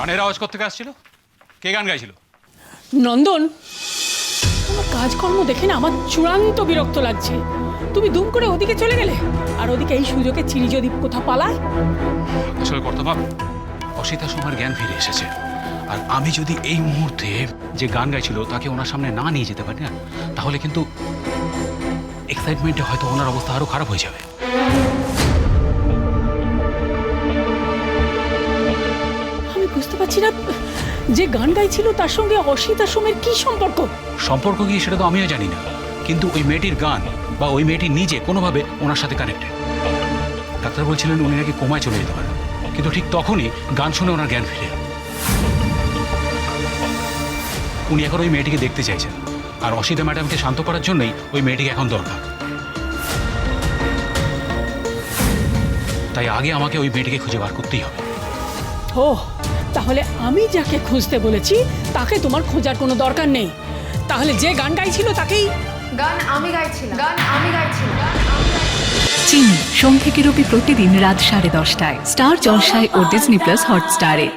আওয়াজ করতে আসছিল? কে গান গাইছিল? নন্দন তোমার কাজকর্ম দেখে না আমার চূড়ান্ত বিরক্ত লাগছে। তুমি দুম করে ওদিকে চলে গেলে আর ওদিকে এই সুযোগে চিনি যদি কোথাও পালায়? আসলে কর্তবাব অসিতা সময়ের জ্ঞান ফিরে এসেছে। আর আমি যদি এই মুহূর্তে যে গান গাইছিল তাকে ওনার সামনে না নিয়ে যেতে পারি না তাহলে কিন্তু এক্সাইটমেন্টে হয়তো ওনার অবস্থা আরও খারাপ হয়ে যাবে। বুঝতে পারছি না। যে গান গাইছিল তার সঙ্গে অসিতা সোমের কি সম্পর্ক? সম্পর্ক কি সেটা তো আমিও জানি না। কিন্তু ওই মেয়েটির গান বা ওই মেয়েটি নিজে কোনোভাবে ওনার সাথে কানেক্টেড ডাক্তার বলছিলেন উনি নাকি কোমায় চলে যেতে পারেন। কিন্তু ঠিক তখনই গান শুনে ওনার জ্ঞান ফিরে। উনি এখন ওই মেয়েটিকে দেখতে চাইছেন। আর অসিতা ম্যাডামকে শান্ত করার জন্যই ওই মেয়েটিকে এখন দরকার। তাই আগে আমাকে ওই মেয়েটিকে খুঁজে বার করতেই হবে। ও তাহলে আমি যাকে খুঁজতে বলেছি তাকে তোমার খোঁজার কোনো দরকার নেই। তাহলে যে গান গাইছিল তাকেই গান আমি গাইছিলাম। গান আমি গাইছিলাম। চিনি সোম থেকে রবি প্রতিদিন রাত সাড়ে দশটায়। স্টার জলসায় ও ডিজনি প্লাস হটস্টারে।